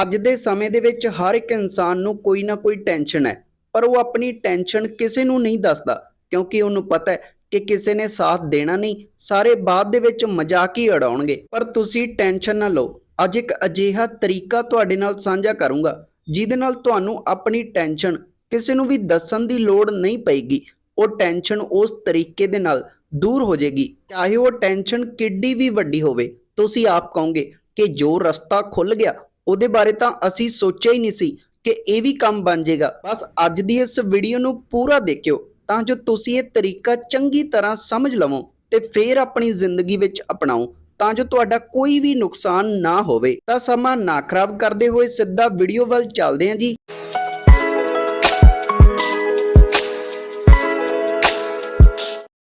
ਅੱਜ ਦੇ ਸਮੇਂ ਦੇ ਵਿੱਚ ਹਰ ਇੱਕ ਇਨਸਾਨ ਨੂੰ ਕੋਈ ਨਾ ਕੋਈ ਟੈਨਸ਼ਨ ਹੈ, ਪਰ ਉਹ ਆਪਣੀ ਟੈਨਸ਼ਨ ਕਿਸੇ ਨੂੰ ਨਹੀਂ ਦੱਸਦਾ, ਕਿਉਂਕਿ ਉਹਨੂੰ ਪਤਾ ਹੈ ਕਿ ਕਿਸੇ ਨੇ ਸਾਥ ਦੇਣਾ ਨਹੀਂ, ਸਾਰੇ ਬਾਅਦ ਦੇ ਵਿੱਚ ਮਜ਼ਾਕ ਹੀ ਉਡਾਉਣਗੇ। ਪਰ ਤੁਸੀਂ ਟੈਨਸ਼ਨ ਨਾ ਲਓ, ਅੱਜ ਇੱਕ ਅਜਿਹਾ ਤਰੀਕਾ ਤੁਹਾਡੇ ਨਾਲ ਸਾਂਝਾ ਕਰੂੰਗਾ, ਜਿਹਦੇ ਨਾਲ ਤੁਹਾਨੂੰ ਆਪਣੀ ਟੈਨਸ਼ਨ ਕਿਸੇ ਨੂੰ ਵੀ ਦੱਸਣ ਦੀ ਲੋੜ ਨਹੀਂ ਪਏਗੀ, ਉਹ ਟੈਨਸ਼ਨ ਉਸ ਤਰੀਕੇ ਦੇ ਨਾਲ ਦੂਰ ਹੋ ਜਾਏਗੀ। ਚਾਹੇ ਉਹ ਟੈਨਸ਼ਨ ਕਿੱਡੀ ਵੀ ਵੱਡੀ ਹੋਵੇ, ਤੁਸੀਂ ਆਪ ਕਹੋਗੇ ਕਿ ਜੋ ਰਸਤਾ ਖੁੱਲ ਗਿਆ ਉਹਦੇ ਬਾਰੇ ਤਾਂ ਅਸੀਂ ਸੋਚਿਆ ਹੀ ਨਹੀਂ ਸੀ ਕਿ ਇਹ ਵੀ ਕੰਮ ਬਣ ਜਾਏਗਾ। ਬਸ ਅੱਜ ਦੀ ਇਸ ਵੀਡੀਓ ਨੂੰ ਪੂਰਾ ਦੇਖਿਓ, ਤਾਂ ਜੋ ਤੁਸੀਂ ਇਹ ਤਰੀਕਾ ਚੰਗੀ ਤਰ੍ਹਾਂ ਸਮਝ ਲਵੋ ਤੇ ਫਿਰ ਆਪਣੀ ਜ਼ਿੰਦਗੀ ਵਿੱਚ ਅਪਣਾਓ, ਤਾਂ ਜੋ ਤੁਹਾਡਾ ਕੋਈ ਵੀ ਨੁਕਸਾਨ ਨਾ ਹੋਵੇ। ਤਾਂ ਸਮਾਂ ਨਾ ਖਰਾਬ ਕਰਦੇ ਹੋਏ ਸਿੱਧਾ ਵੀਡੀਓ ਵੱਲ ਚੱਲਦੇ ਹਾਂ ਜੀ।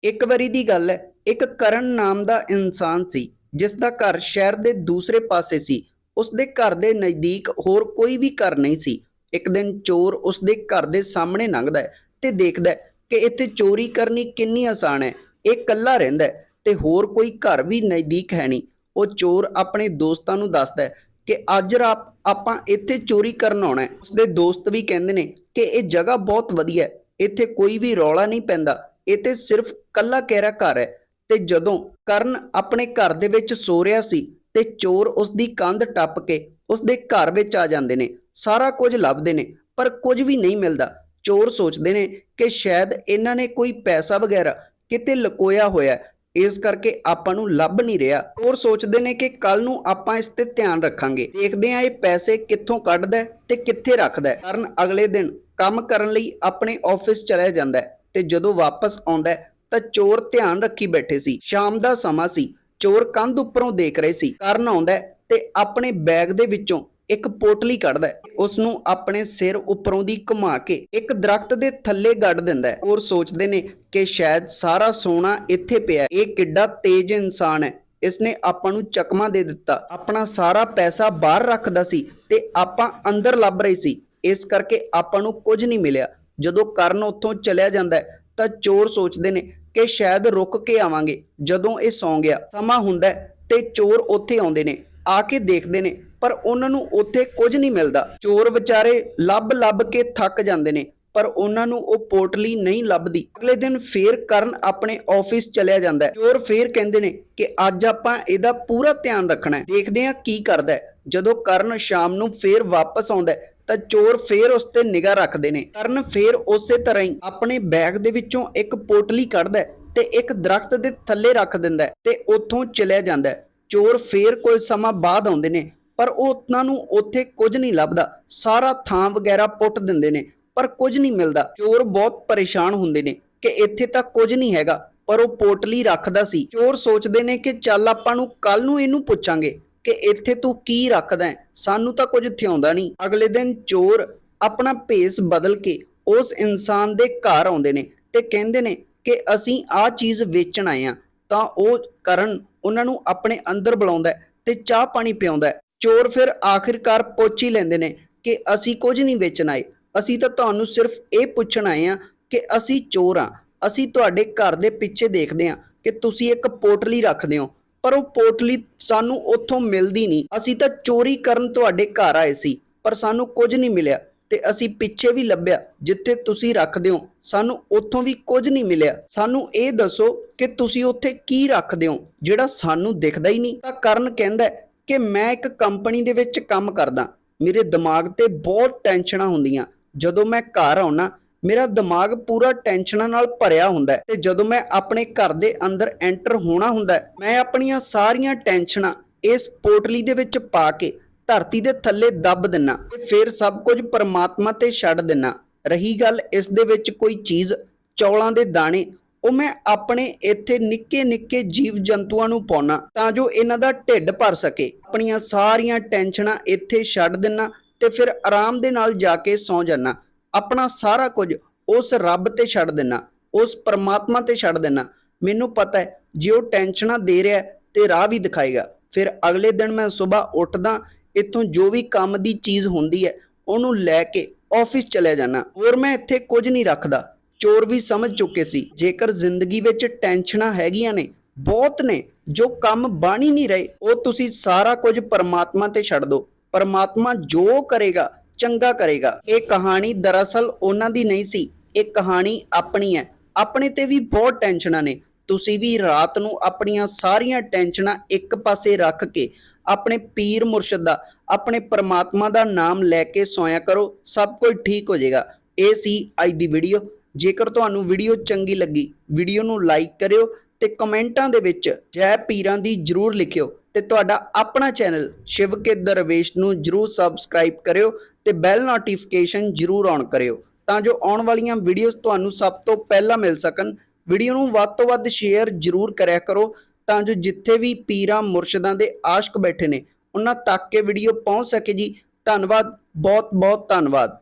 ਇੱਕ ਵਾਰੀ ਦੀ ਗੱਲ ਹੈ, ਇੱਕ ਕਰਨ ਨਾਮ ਦਾ ਇਨਸਾਨ ਸੀ ਜਿਸ ਦਾ ਘਰ ਸ਼ਹਿਰ ਦੇ ਦੂਸਰੇ ਪਾਸੇ ਸੀ। ਉਸ ਦੇ ਘਰ ਦੇ ਨਜ਼ਦੀਕ ਹੋਰ ਕੋਈ ਵੀ ਘਰ ਨਹੀਂ ਸੀ। ਇੱਕ ਦਿਨ ਚੋਰ ਉਸ ਦੇ ਘਰ ਦੇ ਸਾਹਮਣੇ ਲੰਘਦਾ ਹੈ ਤੇ ਦੇਖਦਾ ਹੈ ਕਿ ਇੱਥੇ ਚੋਰੀ ਕਰਨੀ ਕਿੰਨੀ ਆਸਾਨ ਹੈ। ਇਹ ਇਕੱਲਾ ਰਹਿੰਦਾ ਹੈ ਤੇ ਹੋਰ ਕੋਈ ਘਰ ਵੀ ਨਜ਼ਦੀਕ ਹੈ ਨਹੀਂ। ਉਹ ਚੋਰ ਆਪਣੇ ਦੋਸਤਾਂ ਨੂੰ ਦੱਸਦਾ ਹੈ ਕਿ ਅੱਜ ਰਾਤ ਆਪਾਂ ਇੱਥੇ ਚੋਰੀ ਕਰਨ ਆਉਣਾ ਹੈ। ਉਸਦੇ ਦੋਸਤ ਵੀ ਕਹਿੰਦੇ ਨੇ ਕਿ ਇਹ ਜਗ੍ਹਾ ਬਹੁਤ ਵਧੀਆ ਹੈ। ਇੱਥੇ ਕੋਈ ਵੀ ਰੌਲਾ ਨਹੀਂ ਪੈਂਦਾ। ਇੱਥੇ ਸਿਰਫ ਕੱਲਾ ਕਹਿਰਾ ਘਰ ਹੈ। ਤੇ ਜਦੋਂ ਕਰਨ ਆਪਣੇ ਘਰ ਦੇ ਵਿੱਚ ਸੋ ਰਿਹਾ ਸੀ ਤੇ ਚੋਰ ਉਸ ਦੀ ਕੰਧ ਟੱਪ ਕੇ ਉਸ ਦੇ ਘਰ ਵਿੱਚ ਆ ਜਾਂਦੇ ਨੇ। ਸਾਰਾ ਕੁਝ ਲੱਭਦੇ ਨੇ, ਪਰ ਕੁਝ ਵੀ ਨਹੀਂ ਮਿਲਦਾ। ਚੋਰ ਸੋਚਦੇ ਨੇ ਕਿ ਸ਼ਾਇਦ ਇਹਨਾਂ ਨੇ ਕੋਈ ਪੈਸਾ ਵਗੈਰਾ ਕਿਤੇ ਲੁਕੋਇਆ ਹੋਇਆ ਇਸ ਕਰਕੇ ਆਪਾਂ ਨੂੰ ਲੱਭ ਨਹੀਂ ਰਿਹਾ। ਹੋਰ ਸੋਚਦੇ ਨੇ ਕਿ ਕੱਲ ਨੂੰ ਆਪਾਂ ਇਸ ਤੇ ਧਿਆਨ ਰੱਖਾਂਗੇ। ਦੇਖਦੇ ਆ ਇਹ ਪੈਸੇ ਕਿੱਥੋਂ ਕੱਢਦਾ ਤੇ ਕਿੱਥੇ ਰੱਖਦਾ ਕਰਨ ਅਗਲੇ ਦਿਨ ਕੰਮ ਕਰਨ ਲਈ ਆਪਣੇ ਆਫਿਸ ਚਲਾ ਜਾਂਦਾ ਹੈ ਤੇ ਜਦੋਂ ਵਾਪਸ ਆਉਂਦਾ ਤਾਂ ਚੋਰ ਧਿਆਨ ਰੱਖੀ ਬੈਠੇ ਸੀ। ਸ਼ਾਮ ਦਾ ਸਮਾਂ ਸੀ। ਚੋਰ ਕੰਧ ਉੱਪਰੋਂ ਦੇਖ ਰਹੇ ਸੀ। ਕਰਨ ਆਉਂਦਾ ਤੇ ਆਪਣੇ ਬੈਗ ਦੇ ਵਿੱਚੋਂ ਇੱਕ ਪੋਟਲੀ ਕੱਢਦਾ ਉਸ ਨੂੰ ਆਪਣੇ ਸਿਰ ਉੱਪਰੋਂ ਦੀ ਘੁਮਾ ਕੇ ਇੱਕ ਦਰਖਤ ਦੇ ਥੱਲੇ ਗੱਡ ਦਿੰਦਾ ਹੈ। ਔਰ ਸੋਚਦੇ ਨੇ ਕਿ ਸ਼ਾਇਦ ਸਾਰਾ ਸੋਨਾ ਇੱਥੇ ਪਿਆ ਇਹ ਕਿੱਡਾ ਤੇਜ਼ ਇਨਸਾਨ ਹੈ। ਇਸਨੇ ਆਪਾਂ ਨੂੰ ਚਕਮਾ ਦੇ ਦਿੱਤਾ। ਆਪਣਾ ਸਾਰਾ ਪੈਸਾ ਬਾਹਰ ਰੱਖਦਾ ਸੀ ਤੇ ਆਪਾਂ ਅੰਦਰ ਲੱਭ ਰਹੇ ਸੀ। ਇਸ ਕਰਕੇ ਆਪਾਂ ਨੂੰ ਕੁਝ ਨਹੀਂ ਮਿਲਿਆ। ਜਦੋਂ ਕਰਨ ਉੱਥੋਂ ਚਲਿਆ ਜਾਂਦਾ ਹੈ, ਤਾਂ ਚੋਰ ਸੋਚਦੇ ਨੇ ਕਿ ਸ਼ਾਇਦ ਰੁਕ ਕੇ ਆਵਾਂਗੇ। ਜਦੋਂ ਇਹ ਸੌਂ ਗਿਆ, ਸਮਾਂ ਹੁੰਦਾ ਤੇ ਚੋਰ ਉੱਥੇ ਆਉਂਦੇ ਨੇ, ਆ ਕੇ ਦੇਖਦੇ ਨੇ, ਪਰ ਉਹਨਾਂ ਨੂੰ ਉੱਥੇ ਕੁਝ ਨਹੀਂ ਮਿਲਦਾ। ਚੋਰ ਵਿਚਾਰੇ ਲੱਭ ਲੱਭ ਕੇ ਥੱਕ ਜਾਂਦੇ ਨੇ, ਪਰ ਉਹਨਾਂ ਨੂੰ ਉਹ ਪੋਟਲੀ ਨਹੀਂ ਲੱਭਦੀ। ਅਗਲੇ ਦਿਨ ਫੇਰ ਕਰਨ ਆਪਣੇ ਆਫਿਸ ਚਲਿਆ ਜਾਂਦਾ ਹੈ। ਚੋਰ ਫੇਰ ਕਹਿੰਦੇ ਨੇ ਕਿ ਅੱਜ ਆਪਾਂ ਇਹਦਾ ਪੂਰਾ ਧਿਆਨ ਰੱਖਣਾ ਹੈ। ਦੇਖਦੇ ਹਾਂ ਕੀ ਕਰਦਾ ਹੈ। ਜਦੋਂ ਕਰਨ ਸ਼ਾਮ ਨੂੰ ਫੇਰ ਵਾਪਸ ਆਉਂਦਾ ਹੈ ਤਾਂ ਚੋਰ ਫੇਰ ਉਸ ਤੇ ਨਿਗਾਹ ਰੱਖਦੇ ਨੇ। ਕਰਨ ਫੇਰ ਉਸੇ ਤਰ੍ਹਾਂ ਹੀ ਆਪਣੇ ਬੈਗ ਦੇ ਵਿੱਚੋਂ ਇੱਕ ਪੋਟਲੀ ਕੱਢਦਾ ਤੇ ਇੱਕ ਦਰਖਤ ਦੇ ਥੱਲੇ ਰੱਖ ਦਿੰਦਾ ਤੇ ਉੱਥੋਂ ਚਲਿਆ ਜਾਂਦਾ ਚੋਰ ਫੇਰ ਕੁਝ ਸਮਾਂ ਬਾਅਦ ਆਉਂਦੇ ਨੇ, ਪਰ ਉਹ ਉਹਨਾਂ ਨੂੰ ਉੱਥੇ ਕੁਝ ਨਹੀਂ ਲੱਭਦਾ। ਸਾਰਾ ਥਾਂ ਵਗੈਰਾ ਪੁੱਟ ਦਿੰਦੇ ਨੇ, ਪਰ ਕੁਝ ਨਹੀਂ ਮਿਲਦਾ। ਚੋਰ ਬਹੁਤ ਪਰੇਸ਼ਾਨ ਹੁੰਦੇ ਨੇ ਕਿ ਇੱਥੇ ਤਾਂ ਕੁਝ ਨਹੀਂ ਹੈਗਾ, ਪਰ ਉਹ ਪੋਟਲੀ ਰੱਖਦਾ ਸੀ। ਚੋਰ ਸੋਚਦੇ ਨੇ ਕਿ ਚੱਲ ਆਪਾਂ ਨੂੰ ਕੱਲ ਨੂੰ ਇਹਨੂੰ ਪੁੱਛਾਂਗੇ। ਕਿ ਇੱਥੇ ਤੂੰ ਕੀ ਰੱਖਦਾ ਸਾਨੂੰ ਤਾਂ ਕੁਝ ਇੱਥੇ ਨਹੀਂ। ਅਗਲੇ ਦਿਨ ਚੋਰ ਆਪਣਾ ਭੇਸ ਬਦਲ ਕੇ ਉਸ ਇਨਸਾਨ ਦੇ ਘਰ ਆਉਂਦੇ ਨੇ ਤੇ ਕਹਿੰਦੇ ਨੇ ਕਿ ਅਸੀਂ ਆਹ ਚੀਜ਼ ਵੇਚਣ ਆਏ ਆ ਤਾਂ ਉਹ ਕਰਨ ਉਹਨਾਂ ਨੂੰ ਆਪਣੇ ਅੰਦਰ ਬੁਲਾਉਂਦਾ ਹੈ ਤੇ ਚਾਹ ਪਾਣੀ ਪਿਆਉਂਦਾ ਚੋਰ ਫਿਰ ਆਖਿਰਕਾਰ ਪੁੱਛ ਹੀ ਲੈਂਦੇ ਨੇ ਕਿ ਅਸੀਂ ਕੁਝ ਨਹੀਂ ਵੇਚਣ ਆਏ। ਅਸੀਂ ਤਾਂ ਤੁਹਾਨੂੰ ਸਿਰਫ ਇਹ ਪੁੱਛਣ ਆਏ ਆ ਕਿ ਅਸੀਂ ਚੋਰ ਆ ਅਸੀਂ ਤੁਹਾਡੇ ਘਰ ਦੇ ਪਿੱਛੇ ਦੇਖਦੇ ਆ ਕਿ ਤੁਸੀਂ ਇੱਕ ਪੋਟਲੀ ਰੱਖਦੇ ਹੋ। ਪਰ ਉਹ ਪੋਟਲੀ ਸਾਨੂੰ ਉੱਥੋਂ ਮਿਲਦੀ ਨਹੀਂ। ਅਸੀਂ ਤਾਂ ਚੋਰੀ ਕਰਨ ਤੁਹਾਡੇ ਘਰ ਆਏ ਸੀ, ਪਰ ਸਾਨੂੰ ਕੁਝ ਨਹੀਂ ਮਿਲਿਆ ਤੇ ਅਸੀਂ ਪਿੱਛੇ ਵੀ ਲੱਭਿਆ, ਜਿੱਥੇ ਤੁਸੀਂ ਰੱਖਦੇ ਹੋ। ਸਾਨੂੰ ਉੱਥੋਂ ਵੀ ਕੁਝ ਨਹੀਂ ਮਿਲਿਆ। ਸਾਨੂੰ ਇਹ ਦੱਸੋ ਕਿ ਤੁਸੀਂ ਉੱਥੇ ਕੀ ਰੱਖਦੇ ਹੋ, ਜਿਹੜਾ ਸਾਨੂੰ ਦਿਖਦਾ ਹੀ ਨਹੀਂ। ਤਾਂ ਕਰਨ ਕਹਿੰਦਾ ਕਿ ਮੈਂ ਇੱਕ ਕੰਪਨੀ ਦੇ ਵਿੱਚ ਕੰਮ ਕਰਦਾ। ਮੇਰੇ ਦਿਮਾਗ ਤੇ ਬਹੁਤ ਟੈਨਸ਼ਨਾਂ ਹੁੰਦੀਆਂ। ਜਦੋਂ ਮੈਂ ਘਰ ਆਉਣਾ ਮੇਰਾ ਦਿਮਾਗ ਪੂਰਾ ਟੈਨਸ਼ਨਾਂ ਨਾਲ ਭਰਿਆ ਹੁੰਦਾ ਹੈ ਤੇ ਜਦੋਂ ਮੈਂ ਆਪਣੇ ਘਰ ਦੇ ਅੰਦਰ ਐਂਟਰ ਹੋਣਾ ਹੁੰਦਾ ਮੈਂ ਆਪਣੀਆਂ ਸਾਰੀਆਂ ਟੈਨਸ਼ਨਾਂ ਇਸ ਪੋਟਲੀ ਦੇ ਵਿੱਚ ਪਾ ਕੇ ਧਰਤੀ ਦੇ ਥੱਲੇ ਦੱਬ ਦਿੰਨਾ ਤੇ ਫਿਰ ਸਭ ਕੁਝ ਪਰਮਾਤਮਾ ਤੇ ਛੱਡ ਦਿੰਨਾ। ਰਹੀ ਗੱਲ ਇਸ ਦੇ ਵਿੱਚ ਕੋਈ ਚੀਜ਼, ਚੌਲਾਂ ਦੇ ਦਾਣੇ, ਉਹ ਮੈਂ ਆਪਣੇ ਇੱਥੇ ਨਿੱਕੇ ਨਿੱਕੇ ਜੀਵ ਜੰਤੂਆਂ ਨੂੰ ਪਾਉਣਾ ਤਾਂ ਜੋ ਇਹਨਾਂ ਦਾ ਢਿੱਡ ਭਰ ਸਕੇ। ਆਪਣੀਆਂ ਸਾਰੀਆਂ ਟੈਨਸ਼ਨਾਂ ਇੱਥੇ ਛੱਡ ਦਿੰਨਾ ਤੇ ਫਿਰ ਆਰਾਮ ਦੇ ਨਾਲ ਜਾ ਕੇ ਸੌਂ ਜਾਣਾ ਆਪਣਾ ਸਾਰਾ ਕੁਝ ਉਸ ਰੱਬ ਤੇ ਛੱਡ ਦੇਣਾ ਉਸ ਪਰਮਾਤਮਾ ਤੇ ਛੱਡ ਦੇਣਾ ਮੈਨੂੰ ਪਤਾ ਹੈ, ਜੇ ਉਹ ਟੈਨਸ਼ਨਾਂ ਦੇ ਰਿਹਾ ਤੇ ਰਾਹ ਵੀ ਦਿਖਾਏਗਾ। ਫਿਰ ਅਗਲੇ ਦਿਨ ਮੈਂ ਸਵੇਰ ਉੱਠਦਾ, ਇੱਥੋਂ ਜੋ ਵੀ ਕੰਮ ਦੀ ਚੀਜ਼ ਹੁੰਦੀ ਹੈ, ਉਹਨੂੰ ਲੈ ਕੇ ਆਫਿਸ ਚਲੇ ਜਾਣਾ ਹੋਰ ਮੈਂ ਇੱਥੇ ਕੁਝ ਨਹੀਂ ਰੱਖਦਾ। ਚੋਰ ਵੀ ਸਮਝ ਚੁੱਕੇ ਸੀ, ਜੇਕਰ ਜ਼ਿੰਦਗੀ ਵਿੱਚ ਟੈਨਸ਼ਨਾਂ ਹੈਗੀਆਂ ਨੇ, ਬਹੁਤ ਨੇ, ਜੋ ਕੰਮ ਬਾਣੀ ਨਹੀਂ ਰਹੇ, ਉਹ ਤੁਸੀਂ ਸਾਰਾ ਕੁਝ ਪਰਮਾਤਮਾ ਤੇ ਛੱਡ ਦਿਓ। ਪਰਮਾਤਮਾ ਜੋ ਕਰੇਗਾ ਚੰਗਾ ਕਰੇਗਾ। ਇਹ ਕਹਾਣੀ ਦਰਅਸਲ ਉਹਨਾਂ ਦੀ ਨਹੀਂ ਸੀ। ਇਹ ਕਹਾਣੀ ਆਪਣੀ ਹੈ। ਆਪਣੇ ਤੇ ਵੀ ਬਹੁਤ ਟੈਨਸ਼ਨਾਂ ਨੇ। ਤੁਸੀਂ ਵੀ ਰਾਤ ਨੂੰ ਆਪਣੀਆਂ ਸਾਰੀਆਂ ਟੈਨਸ਼ਨਾਂ ਇੱਕ ਪਾਸੇ ਰੱਖ ਕੇ ਆਪਣੇ ਪੀਰ ਮੁਰਸ਼ਦ ਦਾ, ਆਪਣੇ ਪਰਮਾਤਮਾ ਦਾ ਨਾਮ ਲੈ ਕੇ ਸੋਇਆ ਕਰੋ, ਸਭ ਕੁਝ ਠੀਕ ਹੋ ਜਾਏਗਾ। ਇਹ ਸੀ ਅੱਜ ਦੀ ਵੀਡੀਓ। ਜੇਕਰ ਤੁਹਾਨੂੰ ਵੀਡੀਓ ਚੰਗੀ ਲੱਗੀ, ਵੀਡੀਓ ਨੂੰ ਲਾਈਕ ਕਰਿਓ ਤੇ ਕਮੈਂਟਾਂ ਦੇ ਵਿੱਚ ਜੈ ਪੀਰਾਂ ਦੀ ਜਰੂਰ ਲਿਖਿਓ। ਤੇ ਤੁਹਾਡਾ ਆਪਣਾ ਚੈਨਲ ਸ਼ਿਵ ਕੇ ਦਰਵੇਸ਼ ਨੂੰ ਜਰੂਰ ਸਬਸਕ੍ਰਾਈਬ ਕਰਿਓ ਤੇ ਬੈਲ ਨੋਟੀਫਿਕੇਸ਼ਨ ਜਰੂਰ ਔਨ ਕਰਿਓ ਤਾਂ ਜੋ ਆਉਣ ਵਾਲੀਆਂ ਵੀਡੀਓਜ਼ ਤੁਹਾਨੂੰ ਸਭ ਤੋਂ ਪਹਿਲਾਂ ਮਿਲ ਸਕਣ। ਵੀਡੀਓ ਨੂੰ ਵੱਧ ਤੋਂ ਵੱਧ ਸ਼ੇਅਰ ਜਰੂਰ ਕਰਿਆ ਕਰੋ ਤਾਂ ਜੋ ਜਿੱਥੇ ਵੀ ਪੀਰਾਂ ਮੁਰਸ਼ਿਦਾਂ ਦੇ ਆਸ਼ਕ ਬੈਠੇ ਨੇ, ਉਹਨਾਂ ਤੱਕ ਇਹ ਵੀਡੀਓ ਪਹੁੰਚ ਸਕੇ ਜੀ। ਧੰਨਵਾਦ ਬਹੁਤ ਬਹੁਤ ਧੰਨਵਾਦ।